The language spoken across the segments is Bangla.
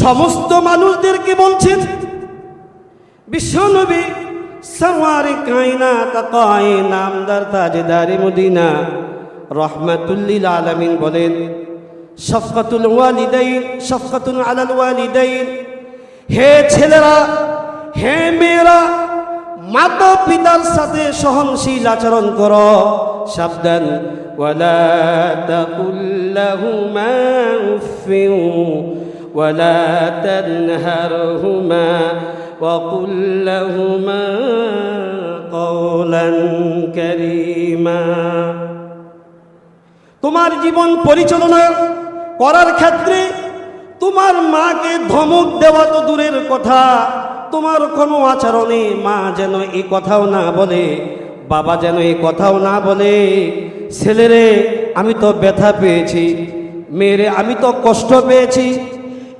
সমস্ত মানুষদেরকে বলছেন, বিশ্বনবী সওয়ারে কায়না তাকায়ে নামদার তাজদারে মদিনা রহমাতুল্লিল আলামিন বলেন, শফকাতুল ওয়ালিদাইন শফকাতুল আলাল ওয়ালিদাইন, হে ছেলেরা, হে মেয়েরা মাতা পিতার সাথে সহনশীল আচরণ করো, সাবধান, ওয়ালা তাকুল্লাহুমা উফিউ ওয়ালা তানহারহুমা وقل لهما قولا كريما তোমার জীবন পরিচালনা করার ক্ষেত্রে তোমার মাকে ধমক দেওয়া তো দূরের কথা তোমার কোনো আচরণে মা যেন এই কথাও না বলে বাবা যেন এই কথাও না বলে ছেলেরে আমি তো ব্যথা পেয়েছি মেয়েরে আমি তো কষ্ট পেয়েছি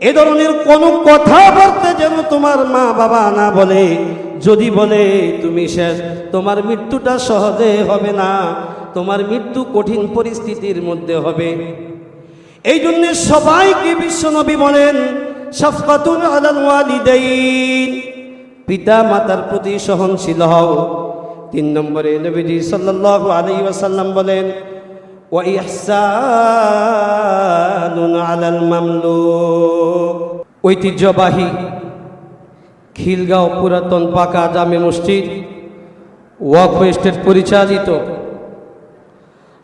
এ ধরনের কোনো কথাবার্তা যেন তোমার মা বাবা না বলে। যদি বলে, তুমি শেষ, তোমার মৃত্যুটা সহজে হবে না, তোমার মৃত্যু কঠিন পরিস্থিতির মধ্যে হবে। এই জন্য সবাইকে বিশ্বনবী বলেন, শফকাতুন আলাল পিতা মাতার প্রতি সহনশীল হও। তিন নম্বরে নবীজি সাল্লাল্লাহু আলাইহি ওয়াসাল্লাম বলেন ঐতিহ্যবাহী খিলগাঁও পুরাতন পাকা জামে মসজিদ, ওয়াকফ পরিচালিত।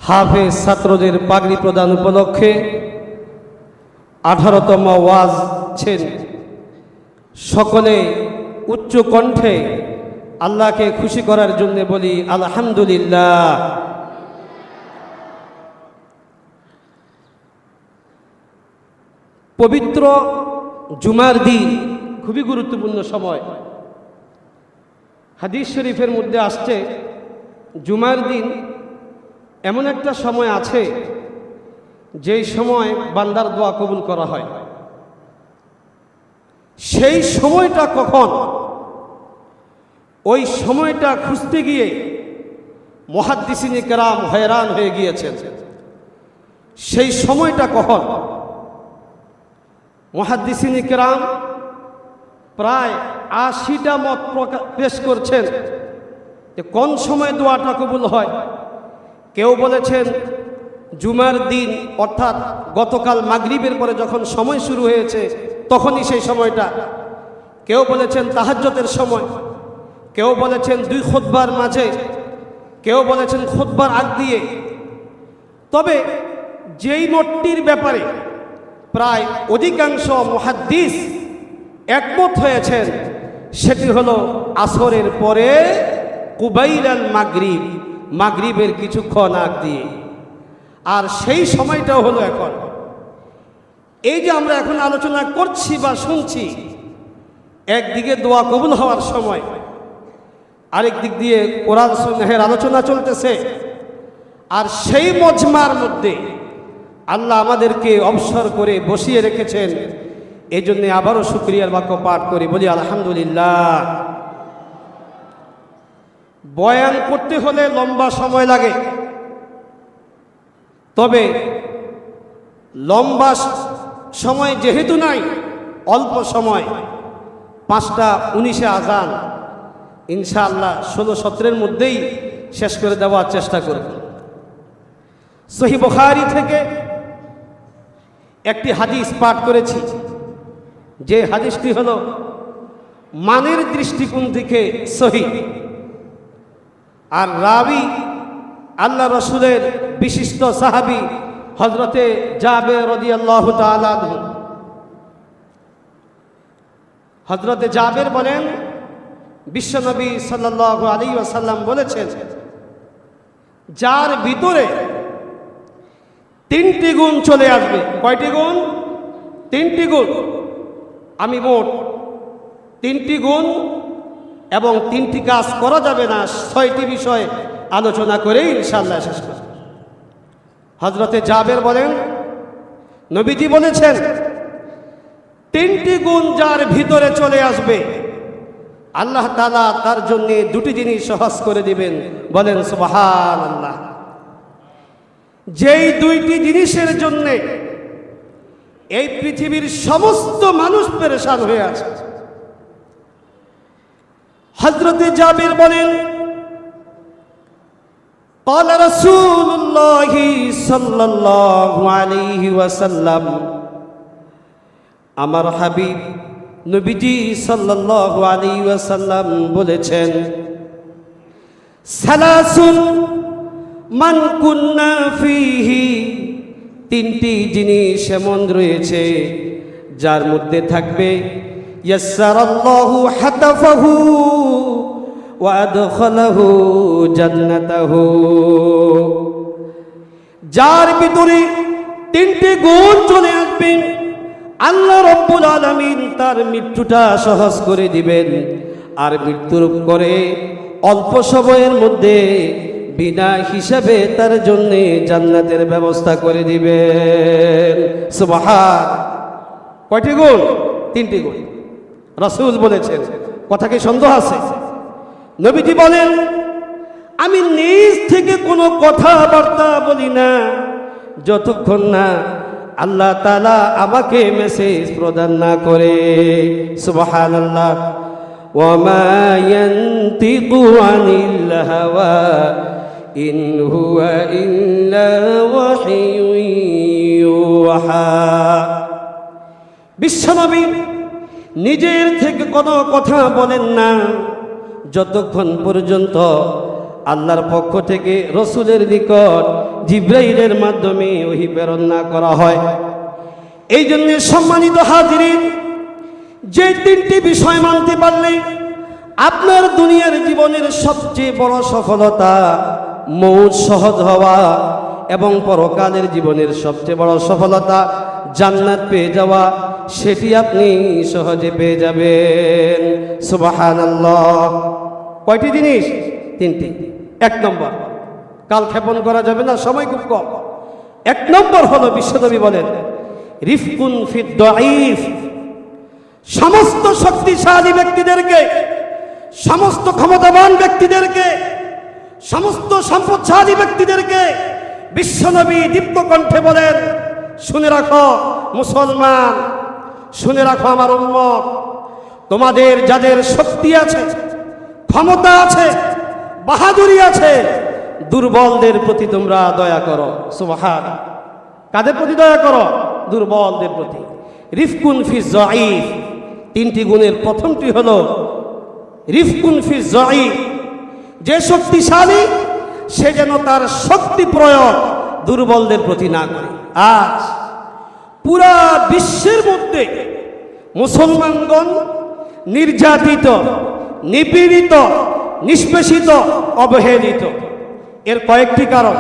হাফেজ ছাত্রদের পাগড়ি প্রদান উপলক্ষে আঠারোতম ওয়াজ ছেন সকলে উচ্চ কণ্ঠে আল্লাহকে খুশি করার জন্য বলি, আলহামদুলিল্লাহ। পবিত্র জুমার দিন খুবই গুরুত্বপূর্ণ সময়। হাদিস শরীফের মধ্যে আসছে, জুমার দিন এমন একটা সময় আছে যেই সময় বান্দার দোয়া কবুল করা হয়। সেই সময়টা কখন? ওই সময়টা খুঁজতে গিয়ে মহাদ্দিসিনী কেরাম হয়রান হয়ে গিয়েছেন। সেই সময়টা কখন? মহাদ্দিসিনী কেরাম প্রায় আশিটা মত পেশ করছেন যে কোন সময় দোয়াটা কবুল হয়। কেউ বলেছেন, জুমার দিন, অর্থাৎ গতকাল মাগরিবের পরে যখন সময় শুরু হয়েছে, তখনই সেই সময়টা। কেউ বলেছেন তাহাজ্জতের সময়। কেউ বলেছেন, দুই খোদবার মাঝে। কেউ বলেছেন খোদবার আগ দিয়ে। তবে যেই মতটির ব্যাপারে প্রায় অধিকাংশ মহাদ্দিস একমত হয়েছেন। সেটি হলো আসরের পরে কুবাইলাল মাগরিব, মাগরিবের কিছুক্ষণ আগ দিয়ে। আর সেই সময়টাও হলো এখন। এই যে আমরা এখন আলোচনা করছি বা শুনছি, একদিকে দোয়া কবুল হওয়ার সময়, আরেক দিক দিয়ে কোরআন সন্ন্যাহের আলোচনা চলতেছে। আর সেই মজমার মধ্যে আল্লাহ আমাদেরকে অবসর করে বসিয়ে রেখেছেন। এই জন্য আবারও সুক্রিয়ার বাক্য পাঠ করি, বলি আলহামদুলিল্লাহ। বয়ান করতে হলে লম্বা সময় লাগে। তবে লম্বা সময় যেহেতু নাই, অল্প সময়, পাঁচটা উনিশে আজান, ইনশাআল্লাহ ষোলো সতেরের মধ্যেই শেষ করে দেওয়ার চেষ্টা করব। সহি বুখারী থেকে একটি হাদিস পাঠ করেছি। যে হাদিসটি হল, মানের দৃষ্টিকোণ থেকে সহি। আর রাবি আল্লাহ রসুলের বিশিষ্ট সাহাবি হজরতে জাবে রদি আল্লাহ হজরতে জাবের বলেন বিশ্বনবী সাল্লাহ আলী ওয়াসাল্লাম বলেছেন, যার ভিতরে তিনটি গুণ চলে আসবে। কয়টি গুণ? তিনটি গুণ। আমি মোট তিনটি গুণ এবং তিনটি কাজ করা যাবে না, ছয়টি বিষয় আলোচনা করেই ইনশাল্লাহ শেষ করব। হজরতে জাবের বলেন, নবীজি বলেছেন, তিনটি গুণ যার ভিতরে চলে আসবে, আল্লাহ তালা তার জন্য দুটি জিনিস সহজ করে দিবেন। বলেন সুবাহান আল্লাহ যেই দুইটি জিনিসের জন্যে এই পৃথিবীর সমস্ত মানুষ পেরেশান হয়ে আছে হজরতে জাবির বলেন قال رسول الله صلى الله عليه وسلم আমার হাবিব নবীজি সাল্লাল্লাহু আলাইহি ওয়াসাল্লাম বলেছেন সালাসুন মান কুন্না ফিহি, তিনটি জিনিস এমন রয়েছে যার মধ্যে থাকবে ওয়া যার ভিতরে তিনটি গুণ চলে আসবেন আল্লাহ রব্বুল আলামিন তার মৃত্যুটা সহজ করে দিবেন। আর মৃত্যুর করে অল্প সময়ের মধ্যে বিনা হিসাবে তার জন্য জান্নাতের ব্যবস্থা করে দিবেন। কয়টি গুণ? তিনটি গুণ। রসুল বলেছেন, কথা কি সন্দেহ আছে? নবীটি বলেন, আমি নিজ থেকে কোনো কথাবার্তা বলি না, যতক্ষণ না আল্লাহ তালা আমাকে মেসেজ প্রদান না করে। সুবাহান আল্লাহ ওমায়ন্তিকু আনিল ইন হুয়া ইল্লা বিশ্বনবী নিজের থেকে কোনো কথা বলেন না। যতক্ষণ পর্যন্ত আল্লাহর পক্ষ থেকে রসুলের নিকট জিব্রাইলের মাধ্যমে ওহি প্রেরণা করা হয়। এই জন্য সম্মানিত হাজিরিন, যে তিনটি বিষয় মানতে পারলে আপনার দুনিয়ার জীবনের সবচেয়ে বড় সফলতা মৌজ সহজ হওয়া এবং পরকালের জীবনের সবচেয়ে বড় সফলতা জান্নাত পেয়ে যাওয়া, সেটি আপনি সহজে পেয়ে যাবেন। সুবাহান কয়টি জিনিস? তিনটি। এক নম্বর, কাল ক্ষেপণ করা যাবে না, সময় খুব কম। এক নম্বর হলো বিশ্বনবী বলেন, রিফকুন ফিদ সমস্ত শক্তিশালী ব্যক্তিদেরকে, সমস্ত ক্ষমতাবান ব্যক্তিদেরকে সমস্ত সম্পদশালী ব্যক্তিদেরকে বিশ্বনবী দীপ্ত কণ্ঠে বলেন, শুনে রাখো মুসলমান, শুনে রাখো আমার উম্মত। তোমাদের যাদের শক্তি আছে, ক্ষমতা আছে, বাহাদুরি আছে, দুর্বলদের প্রতি তোমরা দয়া করো। সুবহান কাদের প্রতি দয়া করো? দুর্বলদের প্রতি। রিফকুন ফি জয়ীফ তিনটি গুণের প্রথমটি হলো, রিফকুন ফি জয়ীফ যে শক্তিশালী, সে যেন তার শক্তি প্রয়োগ দুর্বলদের প্রতি না করে। আজ পুরা বিশ্বের মধ্যে মুসলমানগণ নির্যাতিত, নিপীড়িত, নিষ্পেষিত, অবহেলিত। এর কয়েকটি কারণ।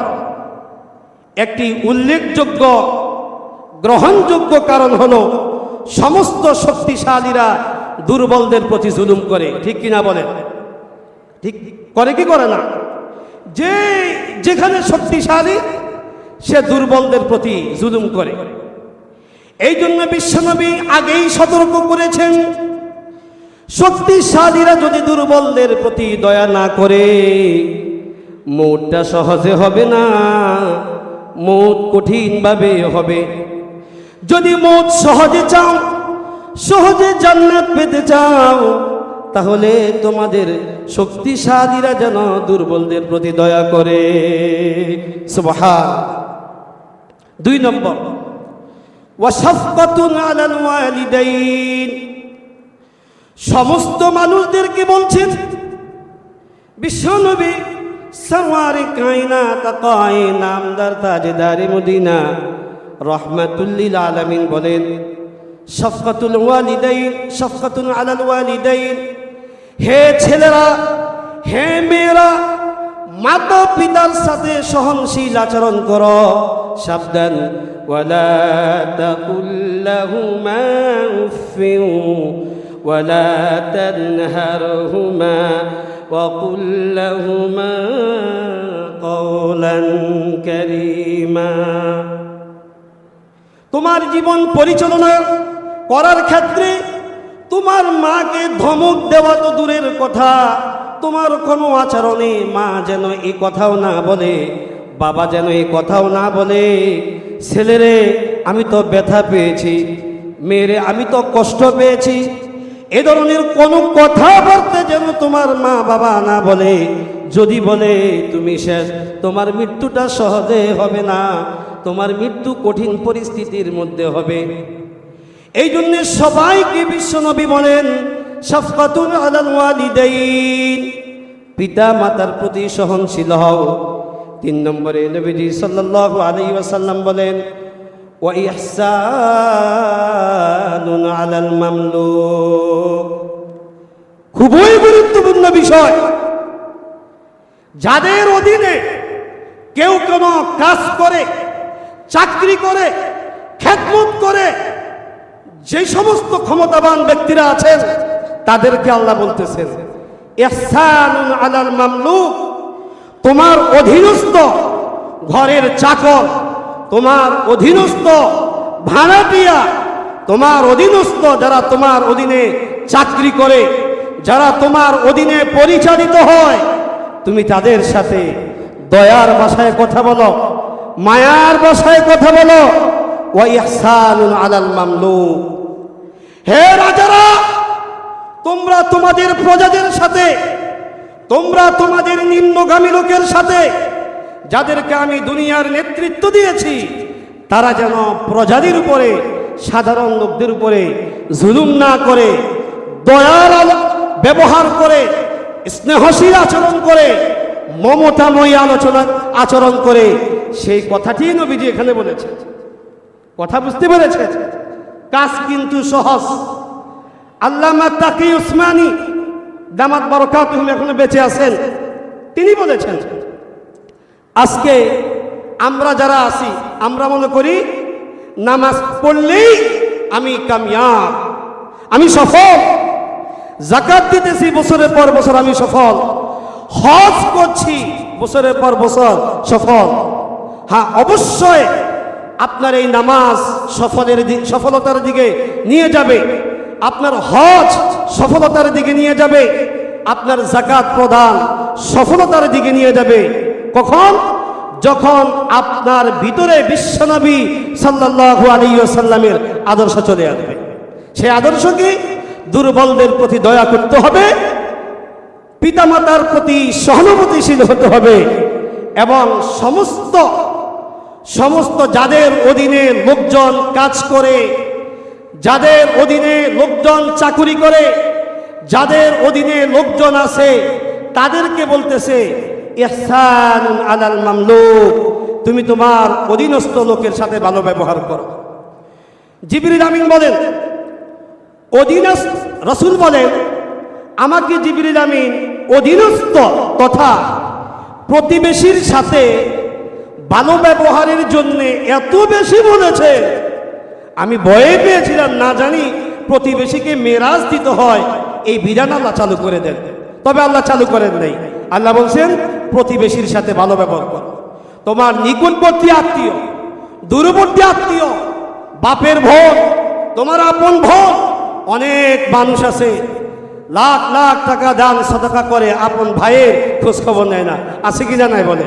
একটি উল্লেখযোগ্য, গ্রহণযোগ্য কারণ হল সমস্ত শক্তিশালীরা দুর্বলদের প্রতি জুলুম করে। ঠিক কিনা বলেন? ঠিক করে কি করে না? যে যেখানে শক্তিশালী, সে দুর্বলদের প্রতি জুলুম করে। এই জন্য বিশ্বনবী আগেই সতর্ক করেছেন, শক্তিশালীরা যদি দুর্বলদের প্রতি দয়া না করে, মৌটটা সহজে হবে না মৌত কঠিনভাবে হবে। যদি মৌত সহজে চাও, সহজে জান্নাত পেতে চাও তাহলে তোমাদের শক্তিশালীরা যেন দুর্বলদের প্রতি দয়া করে। সুবহান দুই নম্বর সমস্ত মানুষদেরকে বলছেন, বিশ্বনবী সওয়ারে কায়না তাকায় নামদার তাজদারে, মদিনা রহমাতুল্লিল আলামিন বলেন, শফকাতুল ওয়ালিদাইন, শফকাতুন আলাল ওয়ালিদাইন। হে ছেলেরা হে মেয়েরা মাতা পিতার সাথে সহনশীল আচরণ করো সাবধান ওয়ালা তাকুল্লাহুমা উফিউ ولا تنهرهما وقل لهما قولا كريما তোমার জীবন পরিচালনা করার ক্ষেত্রে তোমার মাকে ধমক দেওয়া তো দূরের কথা। তোমার কোনো আচরণে মা যেন এই কথাও না বলে, বাবা যেন এই কথাও না বলে, ছেলেরে, আমি তো ব্যথা পেয়েছি, মেয়েরে, আমি তো কষ্ট পেয়েছি। এ ধরনের কোনো কথা বলতে যেন তোমার মা বাবা না বলে। যদি বলে, তুমি শেষ, তোমার মৃত্যুটা সহজে হবে না, তোমার মৃত্যু কঠিন পরিস্থিতির মধ্যে হবে। এই জন্য সবাইকে বিশ্বনবী বলেন শফকাতুল আলাল ওয়ালিদাইন। পিতা মাতার প্রতি সহনশীল হও। তিন নম্বরে নবীজি সাল্লাল্লাহু আলাইহি ওয়াসাল্লাম বলেন, ওয়া ইহসানুন আলাল মামলুক। খুবই গুরুত্বপূর্ণ বিষয়। যাদের অধীনে কেউ কোনো কাজ করে, চাকরি করে, খেদমত করে যে সমস্ত ক্ষমতাবান ব্যক্তিরা আছেন, তাদেরকে আল্লাহ বলতেছেন আলাল মামলুক, তোমার অধীনস্থ ঘরের চাকর, তোমার অধীনস্থ ভাড়াটিয়া, তোমার অধীনস্থ যারা তোমার অধীনে চাকরি করে, যারা তোমার অধীনে পরিচালিত হয়, তুমি তাদের সাথে দয়ার ভাষায় কথা বলো, মায়ার ভাষায় কথা বলো হে রাজারা, তোমরা তোমাদের প্রজাদের সাথে, তোমরা তোমাদের নিম্নগামী লোকের সাথে, যাদেরকে আমি দুনিয়ার নেতৃত্ব দিয়েছি, তারা যেন প্রজাদের উপরে, সাধারণ লোকদের উপরে জুলুম না করে, দয়ার ব্যবহার করে, স্নেহশীল আচরণ করে, মমতাময়ী আলোচনা আচরণ করে, সেই কথাটি নবীজি এখানে বলেছে কথা বুঝতে পেরেছে কাজ কিন্তু সহজ। আল্লামা তাকি উসমানী দামাত বরকাত এখনও বেঁচে আছেন। তিনি বলেছেন, আজকে আমরা যারা আছি, আমরা মনে করি নামাজ পড়লেই আমি কামিয়াব, আমি সফল। জাকাত দিতেছি বছরের পর বছর আমি সফল। হজ করছি বছরের পর বছর সফল। হ্যাঁ অবশ্যই আপনার এই নামাজ সফলের সফলতার দিকে নিয়ে যাবে। আপনার হজ সফলতার দিকে নিয়ে যাবে। আপনার জাকাত প্রদান সফলতার দিকে নিয়ে যাবে। কখন? যখন আপনার ভিতরে বিশ্বনবী সাল্লাল্লাহু আলাইহি সাল্লামের আদর্শ চলে আসবে। সে আদর্শ কি? দুর্বলদের প্রতি দয়া করতে হবে, পিতামাতার প্রতি সহানুভূতিশীল হতে হবে এবং সমস্ত সমস্ত যাদের অধীনে লোকজন কাজ করে, যাদের অধীনে লোকজন চাকুরি করে, যাদের অধীনে লোকজন আছে, তাদেরকে বলতেছে আলাল মামলুক, তুমি তোমার অধীনস্থ লোকের সাথে ভালো ব্যবহার করো। জিবরিল আমিন বলেন, অধীনস্থ রসুল বলেন, আমাকে জিবরিল আমিন অধীনস্থ তথা প্রতিবেশীর সাথে ভালো ব্যবহারের জন্য এত বেশি বলেছে। আমি ভয়ে পেয়েছিলাম, না জানি প্রতিবেশীকে মেরাজ দিতে হয়। এই বিধান আল্লাহ চালু করে দেন। তবে আল্লাহ চালু করেন নাই। আল্লাহ বলছেন, প্রতিবেশীর সাথে ভালো ব্যবহার করো। তোমার নিকটবর্তী আত্মীয়, দূরবর্তী আত্মীয়, বাপের ভোট তোমার আপন ভোট অনেক মানুষ আছে। লাখ লাখ টাকা দান, সদকা করে আপন ভাইয়ের খোঁজখবর নেয় না। আছে কি জানায় বলে?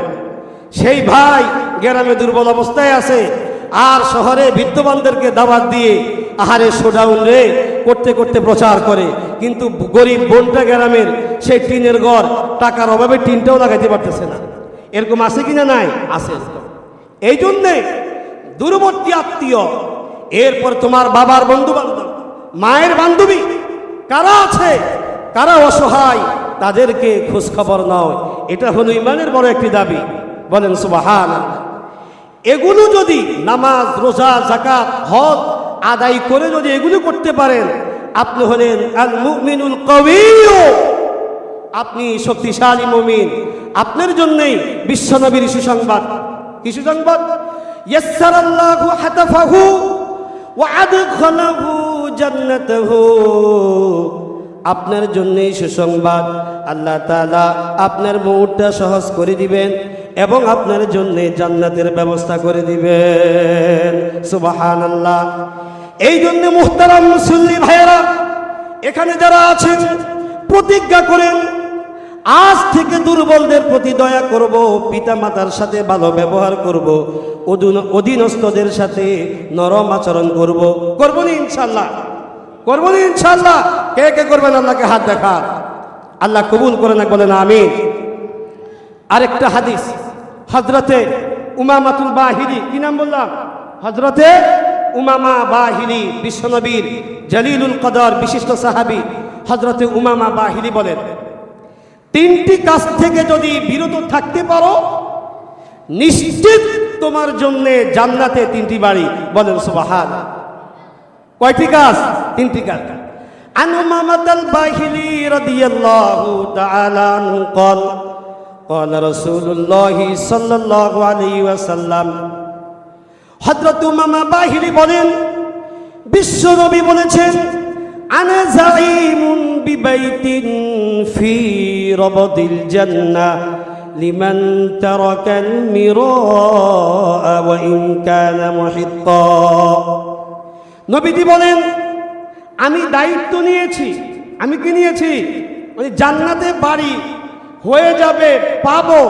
সেই ভাই গ্রামে দুর্বল অবস্থায় আছে, আর শহরে বিদ্যমানদেরকে দাবাত দিয়ে আহারে শোডাউন রে করতে করতে প্রচার করে। কিন্তু গরিব বোনটা গ্রামের, সেই টিনের ঘর, টাকার অভাবে টিনটাও লাগাইতে পারতেছে না। এরকম আছে কিনা নাই? আছে। এই জন্যে দূরবর্তী আত্মীয়, এরপর তোমার বাবার বন্ধু বান্ধব মায়ের বান্ধবী, কারা আছে, কারা অসহায়, তাদেরকে খোঁজ খবর নাও। এটা হলো ইমানের বড় একটি দাবি। বলেন সুবাহান এগুলো যদি নামাজ, রোজা জাকাত হজ আদায় করে যদি এগুলো করতে পারেন, আপনি হলেন মুমিনুল কবিও আপনি শক্তিশালী মুমিন। আপনার জন্যই বিশ্বনবীর সুসংবাদ। কি সুসংবাদ? ওয়া আপনার জন্যই সুসংবাদ। আল্লাহ তাআলা আপনার মৌটটা সহজ করে দিবেন। এবং আপনার জন্য জান্নাতের ব্যবস্থা করে দিবেন। সুবহানাল্লাহ। এই জন্য মুহতারাম মুসল্লি ভাইয়েরা, এখানে যারা আছেন, প্রতিজ্ঞা করেন, আজ থেকে দুর্বলদের প্রতি দয়া করব পিতা মাতার সাথে ভালো ব্যবহার করব, অধীন- অধীনস্থদের সাথে নরম আচরণ করব। করব না ইনশাল্লাহ করব না ইনশাল্লাহ কে কে করবেন? আল্লাহকে হাত দেখা আল্লাহ কবুল করে না বলেন আমিন। আরেকটা হাদিস। হজরতে উমামাতুল বাহিরি কি নাম বললাম? হজরতে উমামা বাহিরি বিশ্বনবীর জলিলুল কদর বিশিষ্ট সাহাবি হজরতে উমামা বাহিরি বলেন, তিনটি কাজ থেকে যদি বিরত থাকতে পারো, নিশ্চিত তোমার জন্য জান্নাতে তিনটি বাড়ি। বলেন সুবাহাদ কয়টি কাজ? তিনটি কাজ। আনুমামাতাল বাহিরি রাদিয়াল্লাহু তাআলা আনহু قال قال رسول الله صلى الله عليه وسلم হযরত উমামা বাহিরি বলেন বিশ্ব নবী বলেছেন আনা জাইমুন বিবাইতিন ফি রবদিল জান্নাহ লিমান তারাকাল মিরা ওয়া ইন কানা মুহিত্তা নবীজি বলেন আমি দায়িত্ব নিয়েছি আমি কি নিয়েছি ওই জান্নাতে বাড়ি হয়ে যাবে, পাবো।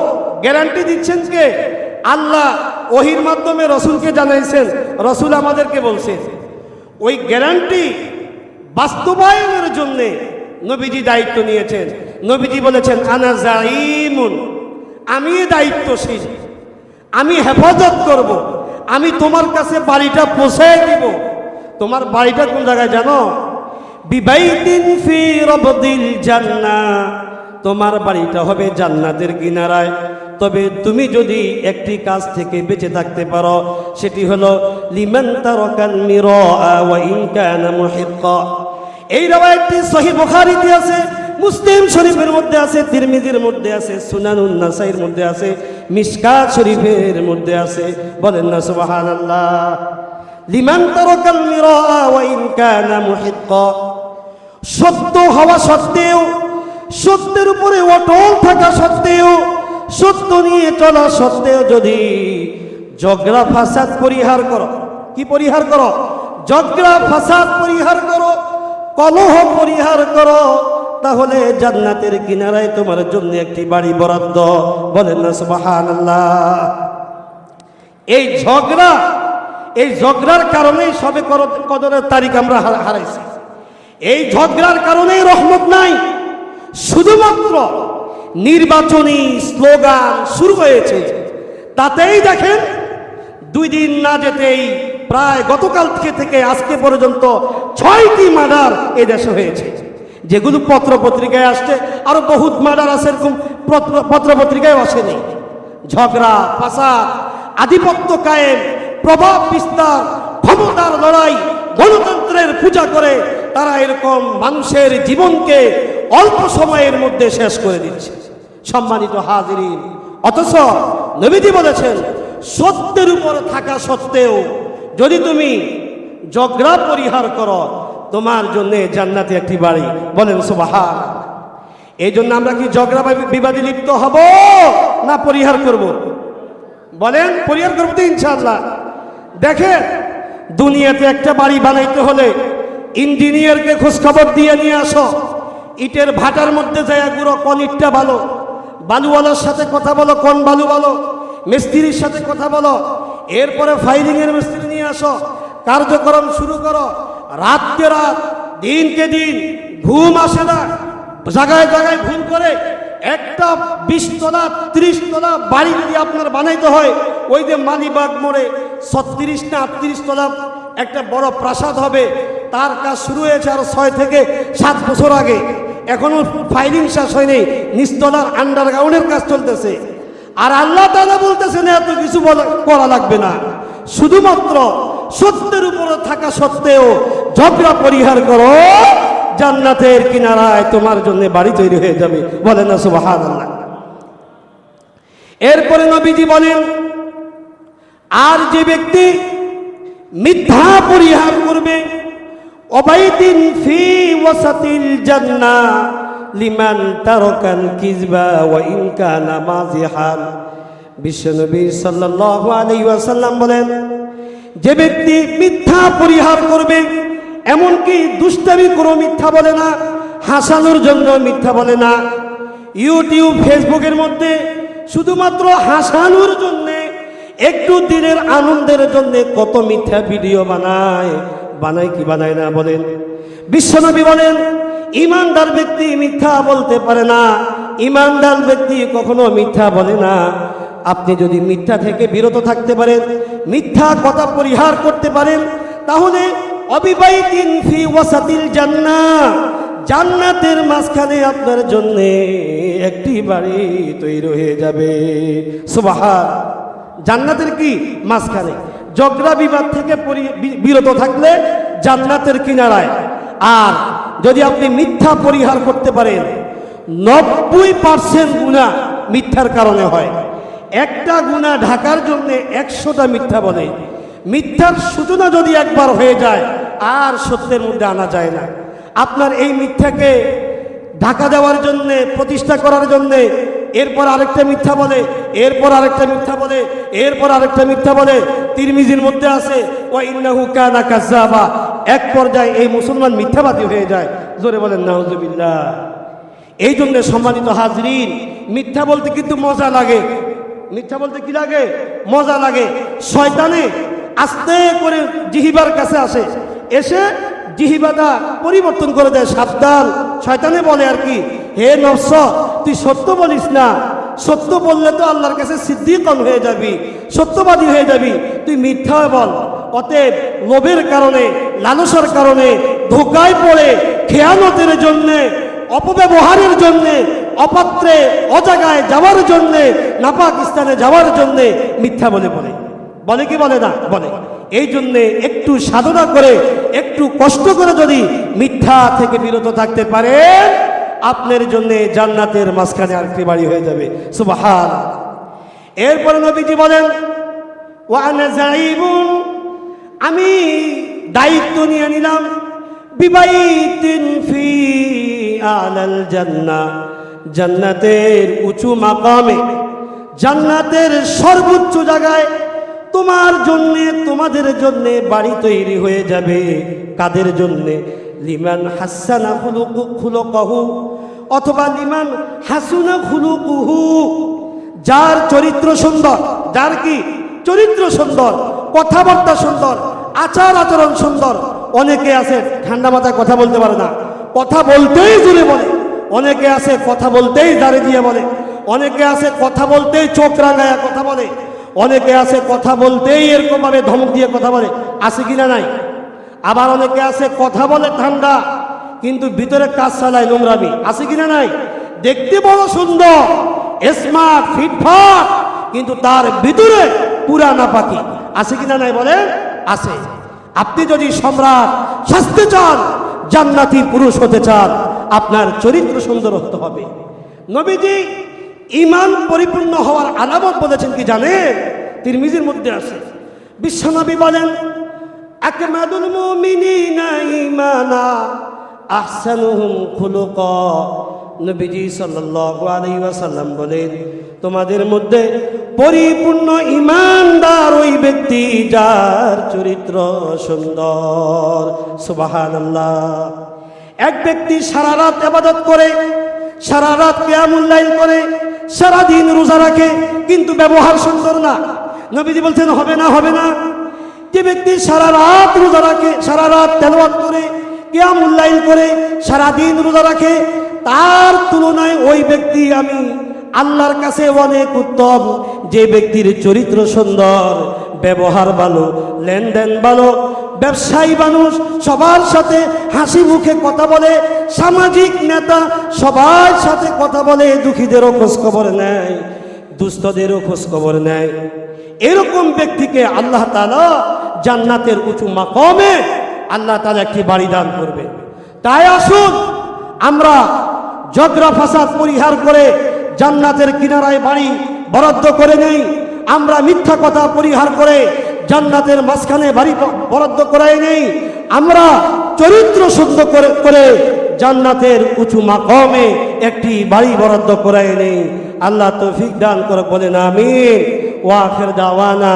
গ্যারান্টি দিচ্ছেন কে? আল্লাহ ওহির মাধ্যমে রসুলকে জানাইছেন। রসুল আমাদেরকে বলছেন, ওই গ্যারান্টি বাস্তবায়নের জন্যে নবীজি দায়িত্ব নিয়েছেন। নবীজি বলেছেন, আনা জাইমুন আমি দায়িত্বশীল। আমি হেফাজত করব। আমি তোমার কাছে বাড়িটা পৌঁছে দিব। তোমার বাড়িটা কোন জায়গায় জানো? জান্নাহ। তোমার বাড়িটা হবে জান্নাতের কিনারায়। তবে তুমি যদি একটি কাজ থেকে বেঁচে থাকতে পারো, সেটি হলো, লিমান তারাকান মিরা এই রাওয়ায়াতটি সহিহ বুখারীতে আছে, মুসলিম শরীফের মধ্যে আছে, তিরমিজির মধ্যে আছে, সুনানুন নাসাইর মধ্যে আছে, মিশকাত শরীফের মধ্যে আছে। বলেন না, সুবহানাল্লাহ। লিমান তারাকাল মিরা ওয়া ইন কানা মুহিক্কা। সত্য হওয়া সত্ত্বেও সত্যের উপরে অটল থাকা সত্ত্বেও, সত্য নিয়ে চলা সত্ত্বেও যদি জগরা ফাসাদ পরিহার করো। কি পরিহার করো? জগরা ফাসাদ পরিহার করো, কলহ পরিহার করো, তাহলে জান্নাতের কিনারায় তোমার জন্য একটি বাড়ি বরাদ্দ। বলেন না, সুবহানাল্লাহ। এই ঝগড়া, এই ঝগড়ার কারণেই সবে কদরের তারিখ আমরা হারাইছি। এই ঝগড়ার কারণেই রহমত নাই। শুধুমাত্র নির্বাচনী স্লোগান শুরু হয়েছে। তাতেই দেখেন, দুই দিন না যেতেই প্রায় গতকাল থেকে থেকে আজকে পর্যন্ত ছয়টি মার্ডার এ দেশে হয়েছে। যেগুলো পত্র পত্রিকায় আসছে, আরও বহুত মার্ডার আছে এরকম পত্র পত্রিকায় আসেনি। ঝগড়া, ফাসাদ, আধিপত্য কায়েম, প্রভাব বিস্তার, ক্ষমতার লড়াই, গণতন্ত্রের পূজা করে তারা এরকম মানুষের জীবনকে অল্প সময়ের মধ্যে শেষ করে দিচ্ছে। সম্মানিত হাজিরিন, অথচ নবীজি বলেছেন, সত্যের উপর থাকা সত্ত্বেও যদি তুমি জগড়া পরিহার করো, তোমার জন্য জান্নাতে একটি বাড়ি। বলেন সুবাহান এই জন্য আমরা কি ঝগড়া বিবাদে লিপ্ত হব না পরিহার করব? বলেন, পরিহার করব তো ইনশাল্লাহ দেখে দুনিয়াতে একটা বাড়ি বানাইতে হলে ইঞ্জিনিয়ারকে খোঁজখবর দিয়ে নিয়ে আসো। ইটের ভাটার মধ্যে যায় গুঁড়ো কোন ইটটা ভালো বালুওয়ালার সাথে কথা বলো, কোন বালু ভালো মিস্ত্রির সাথে কথা বলো। এরপরে ফাইলিং এর মিস্ত্রি নিয়ে আসো। কার্যক্রম শুরু করো। রাতকে রাত, দিনকে দিন, ঘুম আসে না। জায়গায় জায়গায় ভুল করে একটা বিশ তলা ত্রিশ তলা বাড়ি যদি আপনার বানাইতে হয়, ওই যে মালিবাগ মোড়ে ছত্রিশ না আটত্রিশ তলা একটা বড় প্রাসাদ হবে। তার কাজ শুরু হয়েছে আরও ছয় থেকে সাত বছর আগে। এখনও ফাইলিং শেষ হয়নি। নিচতলার আন্ডারগ্রাউন্ডের কাজ চলতেছে। আর আল্লাহ তাআলা বলতেছেন, এত কিছু বলা- করা লাগবে না। শুধুমাত্র সত্যের উপরে থাকা সত্ত্বেও ঝগড়া পরিহার করো। জান্নাতের কিনারায় তোমার জন্য বাড়ি তৈরি হয়ে যাবে। বলেন না, সুবহানাল্লাহ। এরপরে নবীজি বলেন, আর যে ব্যক্তি মিথ্যা পরিহার করবে। অবাইদিন ফি ওয়াসাতিল জান্নাহ লিমান তারাকাল কিযবা ওয়া ইন কানা মাজিহান বিশ্বনবী সাল্লাল্লাহু আলাইহি ওয়াসাল্লাম বলেন, যে ব্যক্তি মিথ্যা পরিহার করবে, এমনকি দুষ্টামি কোনো মিথ্যা বলে না, হাসানোর জন্য মিথ্যা বলে না। ইউটিউব, ফেসবুকের মধ্যে শুধুমাত্র হাসানোর জন্যে একটু দিনের আনন্দের জন্য কত মিথ্যা ভিডিও বানায়। বানায় কি বানায় না বলেন? বিশ্বনবী বলেন, ইমানদার ব্যক্তি মিথ্যা বলতে পারে না। ইমানদার ব্যক্তি কখনো মিথ্যা বলে না। আপনি যদি মিথ্যা থেকে বিরত থাকতে পারেন, মিথ্যা কথা পরিহার করতে পারেন, তাহলে ফি ওয়াসাতিল জান্নাহ জান্নাতের মাঝখানে আপনার জন্য একটি বাড়ি তৈরি হয়ে যাবে। সুবাহান। জান্নাতের কি মাঝখানে? জগরা বিবাদ থেকে বিরত থাকলে জান্নাতের কিনারায়। আর যদি আপনি মিথ্যা পরিহার করতে পারেন, নব্বই পার্সেন্ট গুণা মিথ্যার কারণে হয়। একটা গুণা ঢাকার জন্য একশোটা মিথ্যা বলে। মিথ্যার সূচনা যদি একবার হয়ে যায়, আর সত্যের মধ্যে আনা যায় না। আপনার এই মিথ্যাকে ঢাকা দেওয়ার জন্যে, প্রতিষ্ঠা করার জন্যে এরপর আরেকটা মিথ্যা বলে, এরপর আরেকটা মিথ্যা বলে, এরপর আরেকটা মিথ্যা বলে। তিরমিজির মধ্যে আছে ও ইন্নাহু কানা কাযাবা। এক পর্যায়ে এই মুসলমান মিথ্যাবাদী হয়ে যায়। জোরে বলেন, নাউজুবিল্লাহ। এই জন্য সম্মানিত হাজরিন, মিথ্যা বলতে কিন্তু মজা লাগে। মিথ্যা বলতে কি লাগে? মজা লাগে। শয়তানে আস্তে করে জিহিবার কাছে আসে। এসে জিহিবাটা পরিবর্তন করে দেয় সাবধান। শয়তানে বলে আর কি হে নফস, তুই সত্য বলিস না। সত্য বললে তো আল্লাহর কাছে সিদ্দিকন হয়ে যাবি, সত্যবাদী হয়ে যাবি। তুই মিথ্যা বল। অতএব লোভের কারণে, লালসার কারণে, ধোকায় পড়ে, খেয়ানতের জন্যে, অপব্যবহারের জন্যে, অপাত্রে, অজাগায় যাওয়ার জন্যে, নাপাকিস্তানে যাওয়ার জন্যে মিথ্যা বলে বলে বলে কি বলে না? বলে। এই জন্যে একটু সাধনা করে, একটু কষ্ট করে যদি মিথ্যা থেকে বিরত থাকতে পারে আপনার জন্যে জান্নাতের মাঝখানে আরেকটি বাড়ি হয়ে যাবে। সুবাহান এরপরে নবীজি বলেন আমি দায়িত্ব নিয়ে নিলাম বিবাহিতিন ফি আলাল জান্নাতের উঁচু মাকামে, জান্নাতের সর্বোচ্চ জায়গায় তোমার জন্য, তোমাদের জন্য বাড়ি তৈরি হয়ে যাবে। কাদের জন্য? লিমান হাসানা খুলুকু খুলকহু, অথবা লিমান হাসুনা খুলুকুহু। যার চরিত্র সুন্দর, যার কি? চরিত্র সুন্দর, কথাবার্তা সুন্দর, আচার আচরণ সুন্দর। অনেকে আছে, ঠান্ডা মাথায় কথা বলতে পারে না। কথা বলতেই জুড়ে বলে। অনেকে আছে, কথা বলতেই দাঁড়িয়ে দিয়ে বলে। অনেকে আছে, কথা বলতেই চোখ রাঙায়া কথা বলে। অনেকে আছে, কথা বলতেই এরকমভাবে ধমক দিয়ে কথা বলে। আছে কিনা নাই? আবার অনেকে আছে, কথা বলে ঠান্ডা, কিন্তু ভিতরে কাজ চালায় নোংরামি। আছে কিনা নাই? দেখতে বড় সুন্দর স্মার্ট ফিটফাট কিন্তু তার ভিতরে পুরা না পাখি আছে কিনা নাই বলে আছে। আপনি যদি সম্রাট সাজতে চান, জান্নাতি পুরুষ হতে চান, আপনার চরিত্র সুন্দর হতে হবে। নবীজি ইমান পরিপূর্ণ হওয়ার আলামত বলেছেন কি জানেন? তিরমিজির মধ্যে আছে। বিশ্বনবী বলেন আকমাদুল মুমিনিনা ঈমানা আহসানুহুম খুলুকা। নবীজি সাল্লাল্লাহু আলাইহি ওয়াসাল্লাম বলেন, তোমাদের মধ্যে পরিপূর্ণ ইমানদার ওই ব্যক্তি যার চরিত্র সুন্দর। সুবহানাল্লাহ। এক ব্যক্তি সারা রাত আবাদত করে, সারা রাত কেয়ামুল্লাইল করে, সারা দিন রোজা রাখে, কিন্তু ব্যবহার সুন্দর না। নবীজি বলছেন, হবে না হবে না। যে ব্যক্তি সারা রাত রোজা রাখে, সারা রাত তেলওয়াত করে কেয়ামুল্লাইল করে, সারা দিন রোজা রাখে, তার তুলনায় ওই ব্যক্তি আমি আল্লাহর কাছে অনেক উত্তম। যে ব্যক্তির চরিত্র সুন্দর, ব্যবহার ভালো, লেনদেন ভালো, ব্যবসায়ী মানুষ, সবার সাথে হাসি মুখে কথা বলে, সামাজিক নেতা, সবার সাথে কথা বলে, দুঃখীদেরও খোঁজ খবর নেয়, দুস্থদেরও খোঁজ খবর নেয়। এরকম ব্যক্তিকে আল্লাহ তালা জান্নাতের উঁচু মাকমে আল্লাহ তালা একটি বাড়ি দান করবে। তাই আসুন, আমরা জগরা ফাসাদ পরিহার করে জান্নাতের কিনারায় বাড়ি বরাদ্দ করে নেই। আমরা মিথ্যা কথা পরিহার করে জান্নাতের মাঝখানে বাড়ি বরাদ্দ করাই নেই। আমরা চরিত্র শুদ্ধ করে করে জান্নাতের উঁচু মাকমে একটি বাড়ি বরাদ্দ করাই নেই। আল্লাহ তো তৌফিক দান করে বলে বলেন আমিন। ওয়াখের দাওয়ানা